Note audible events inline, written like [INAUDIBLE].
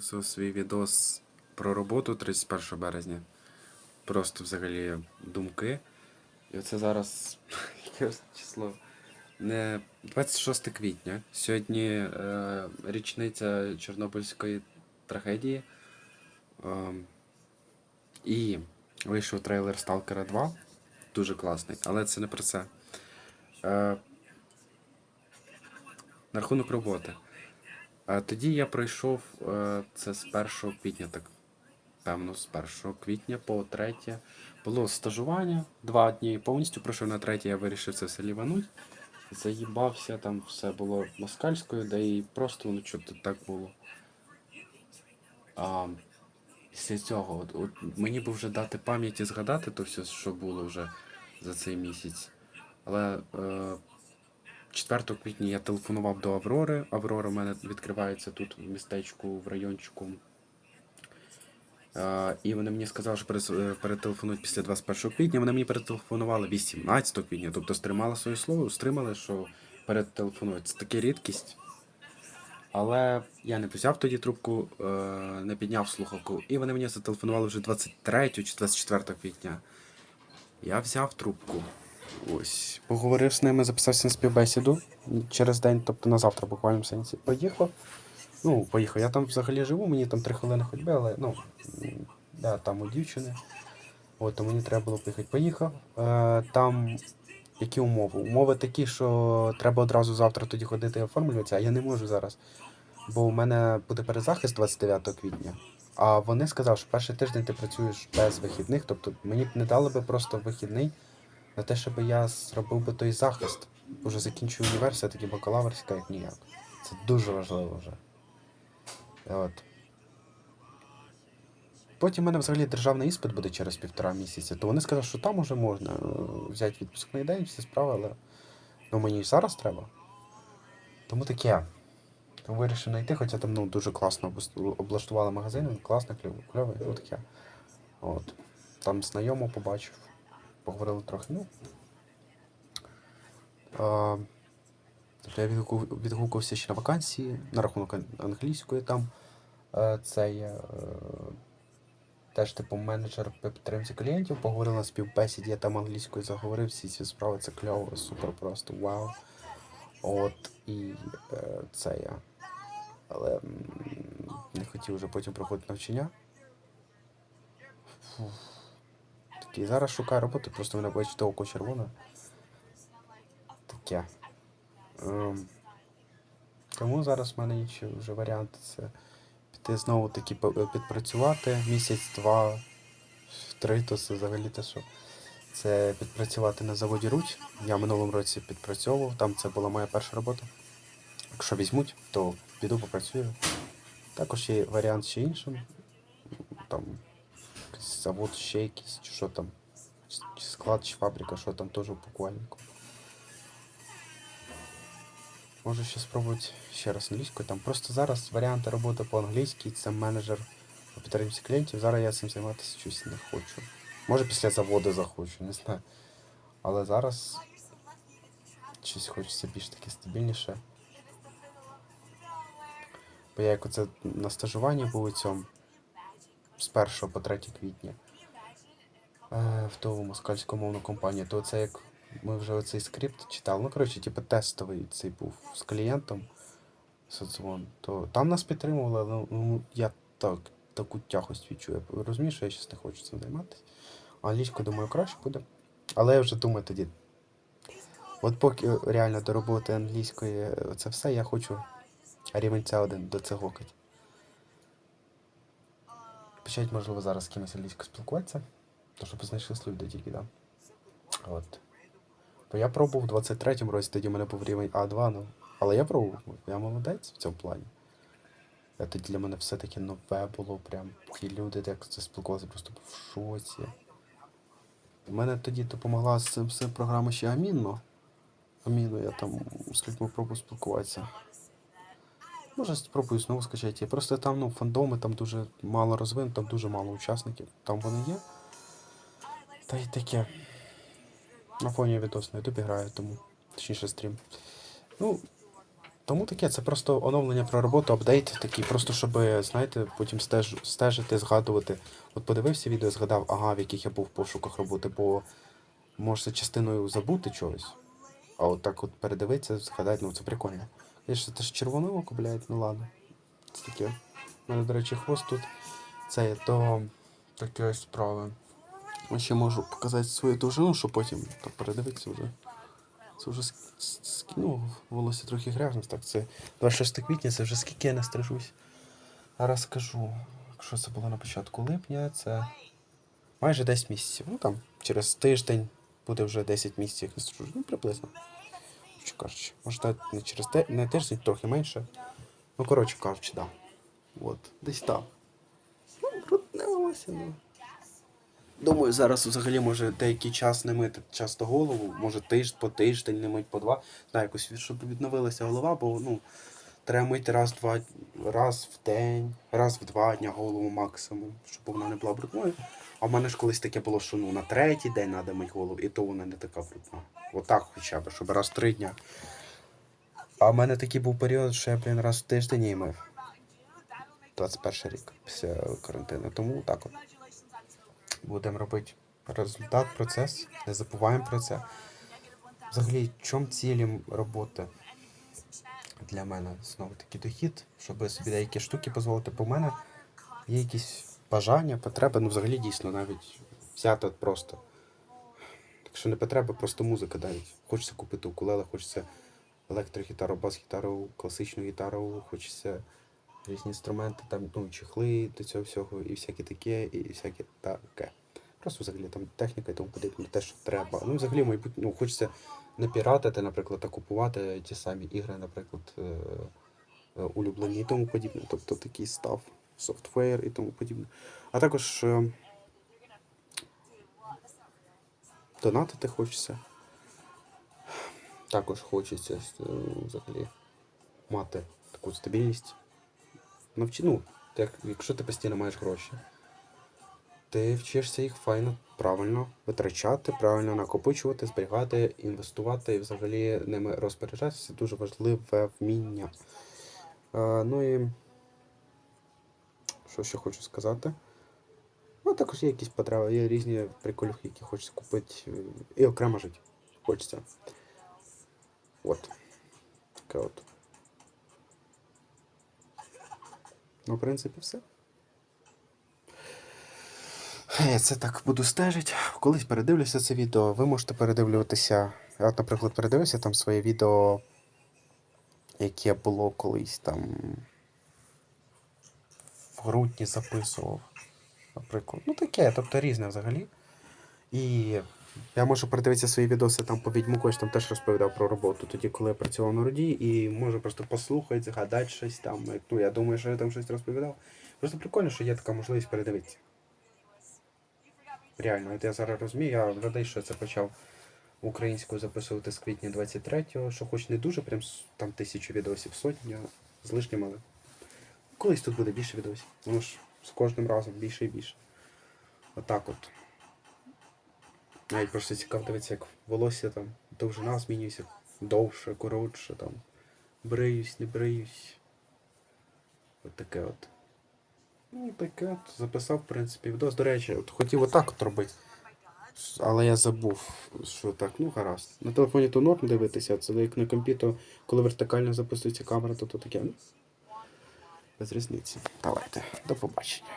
записував свій відос про роботу 31 березня. Просто взагалі думки. І оце зараз [LAUGHS] число. Не 26 квітня. Сьогодні е, річниця Чорнобильської трагедії. Е, і вийшов трейлер Сталкера 2. Дуже класний, але це не про це. Е, на рахунок роботи. Тоді я пройшов е, це з 1 квітня, так певно, з 1 квітня по 3. Було стажування два дні. Повністю пройшов на третє, я вирішив це все лівануть. Заїбався, там все було москальською, де і просто ну що тут так було. А, після цього, от, от, мені би вже дати пам'яті згадати то все, що було вже за цей місяць. Але е, 4 квітня я телефонував до Аврори. Аврора в мене відкривається тут в містечку, в райончику. Е, і вони мені сказали, що е, перетелефонують після 21 квітня. Вони мені перетелефонували 18 квітня, тобто стримали своє слово, стримали, що перетелефонують. Це така рідкість. Але я не взяв тоді трубку, е, не підняв слухавку. І вони мені зателефонували вже 23 чи 24 квітня. Я взяв трубку. Ось. Поговорив з ними, записався на співбесіду через день, тобто на завтра буквально в сенсі. Поїхав. Ну, поїхав. Я там взагалі живу, мені там три хвилини ходьби, але ну, я там у дівчини. От, то мені треба було поїхати. Поїхав. Е, там які умови? Умови такі, що треба одразу завтра тоді ходити і оформлюватися, а я не можу зараз. Бо у мене буде перезахист 29 квітня. А вони сказали, що перший тиждень ти працюєш без вихідних, тобто мені б не дали би просто вихідний на те, щоб я зробив би той захист. Уже закінчую універ, все-таки бакалаврська, як ніяк. Це дуже важливо вже. От. Потім в мене взагалі державний іспит буде через півтора місяця, то вони сказали, що там уже можна е, взяти відпускний день, всі справи, але ну, мені і зараз треба. Тому таке. Вирішив знайти, хоча там ну, дуже класно облаштували магазин, він класно, кльовий, кльовий, ну таке. От. Там знайомо побачив, поговорили трохи. Ну. А, тобто я відгуку- відгукувався ще на вакансії на рахунок англійської там. Е, Це є е, теж типу менеджер по підтримці клієнтів. Поговорив на співбесіді, я там англійською заговорив, всі ці справи це кльово, супер просто, вау. От і е, це я. Але не хотів вже потім проходити навчання. Фух. Такий, зараз шукаю роботу, просто мене бачите око червоне. Таке. Ем, тому зараз в мене інші вже варіанти це піти знову таки підпрацювати місяць-два, три, то це взагалі те, що це підпрацювати на заводі Руть. Я минулому році підпрацьовував, там це була моя перша робота. Якщо візьмуть, то піду попрацюю. Також є варіант ще іншим. Там завод ще якийсь, що там, склад, чи фабрика, що там теж упакувальнику. Можу ще спробувати ще раз англійською. Там просто зараз варіанти роботи по-англійськи, це менеджер по підтримці клієнтів. Зараз я цим займатися щось не хочу. Може після заводу захочу, не знаю. Але зараз щось хочеться більш таке стабільніше. Бо я як оце на стажуванні був у цьому з 1 по 3 квітня е, в ту москальську мовну компанію, то це як ми вже оцей скрипт читали. Ну, коротше, типу тестовий цей був з клієнтом соцвон, то там нас підтримували, але ну, я так, таку тяхость відчую. Розумію, що я зараз не хочу цим займатися. Англійською, думаю, краще буде. Але я вже думаю тоді. От поки е, реально до роботи англійської е, це все, я хочу рівень c 1 до це гокать. Почать, можливо, зараз з кимось англійською спілкуватися, то щоб знайшлись люди тільки, да. От. Бо я пробував у 23-му році, тоді в мене був рівень А2, ну. Але я пробував, я молодець в цьому плані. А тоді для мене все-таки нове було прям. Ті люди, як це спілкувалися, просто був в шоці. У мене тоді допомогла з цим програма ще Амінно. Аміно, я там з людьми пробую спілкуватися. Може, спробую знову скачати. Просто там, ну, фандоми там дуже мало розвинено, там дуже мало учасників. Там вони є. Та й таке. На фоні відос на ютубі граю, тому. Точніше стрім. Ну, Тому таке, це просто оновлення про роботу, апдейт такий, просто щоб, знаєте, потім стеж, стежити, згадувати. От подивився відео, згадав, ага, в яких я був в пошуках роботи, бо можна частиною забути чогось. А от так от передивитися, згадати, ну це прикольно. Звісно, це ж червоне око, блядь, ну ладно. Це таке. У мене, до речі, хвост тут. Це є, то таке ось справи. Я ще можу показати свою довжину, щоб потім так передивитися вже. Це вже ну, волосся трохи грязне, так це 26 квітня, це вже скільки я не стрижусь. Зараз скажу, якщо це було на початку липня, це майже 10 місяців. Ну там через тиждень буде вже 10 місяців, як не стрижусь. Ну, приблизно. Коротше кажучи, може не через те, не тиждень, трохи менше. Ну, коротше кажучи. Да. От, десь там. Ну, брудне волосся, ну. Думаю, зараз взагалі може деякий час не мити часто голову, може тиждень по тиждень, не мить по два. Знаю, якось щоб відновилася голова, бо ну, треба мити раз два раз в день, раз в два дня голову максимум, щоб вона не була брудною. А в мене ж колись таке було, що ну, на третій день треба мити голову, і то вона не така брудна. Отак хоча б, щоб раз три дня. А в мене такий був період, що я, блін, раз в тиждень її мив. 21 рік після карантину. Тому так от будемо робити результат, процес, не забуваємо про це. Взагалі, в чому цілі роботи для мене знову таки дохід, щоб собі деякі штуки дозволити. Бо в мене є якісь бажання, потреби, ну взагалі дійсно навіть взяти от просто. Якщо не потреба, просто музика навіть. Хочеться купити укулеле, хочеться електрогітару, бас-гітару, класичну гітару, хочеться різні інструменти, там, ну, чехли до цього всього, і всяке таке, і всяке таке. Просто взагалі там техніка і тому подібне, те, що треба. Ну, взагалі, мабуть, ну, хочеться не піратити, наприклад, а купувати ті самі ігри, наприклад, е, е, улюблені і тому подібне. Тобто такий став, софтвер і тому подібне. А також е, донатити хочеться. Також хочеться е, взагалі мати таку стабільність. Навчи, ну, як, якщо ти постійно маєш гроші, ти вчишся їх файно, правильно витрачати, правильно накопичувати, зберігати, інвестувати і взагалі ними розпоряджатися. Це дуже важливе вміння. Е, ну і що ще хочу сказати? Ну, також є якісь потреби, є різні приколюхи, які хочеться купити е, і окремо жити. Хочеться. От. Таке от. Ну, в принципі, все. Я це так буду стежити. Колись передивлюся це відео. Ви можете передивлюватися. Я, от, наприклад, передивився там своє відео, яке було колись там грудні записував. Наприклад. Ну таке, тобто різне взагалі. І я можу передивитися свої відоси там по відьму, я там теж розповідав про роботу, тоді, коли я працював на руді, і можу просто послухати, згадати щось там. Ну, я думаю, що я там щось розповідав. Просто прикольно, що є така можливість передивитися. Реально, от я зараз розумію, я радий, що це почав українську записувати з квітня 23-го, що хоч не дуже, прям там тисячу відосів, сотня з лишнім, але колись тут буде більше відосів. Воно ж з кожним разом більше і більше. Отак от. Навіть просто цікаво дивитися, як волосся там, довжина змінюється, довше, коротше, там. Бриюсь, не бриюсь. От таке от. Ну, таке от записав, в принципі, відос. До речі, от хотів отак от робити. Але я забув, що так, ну гаразд. На телефоні то норм дивитися, це як на комп'ютер, коли вертикально записується камера, то то таке. Без різниці. Давайте, до побачення.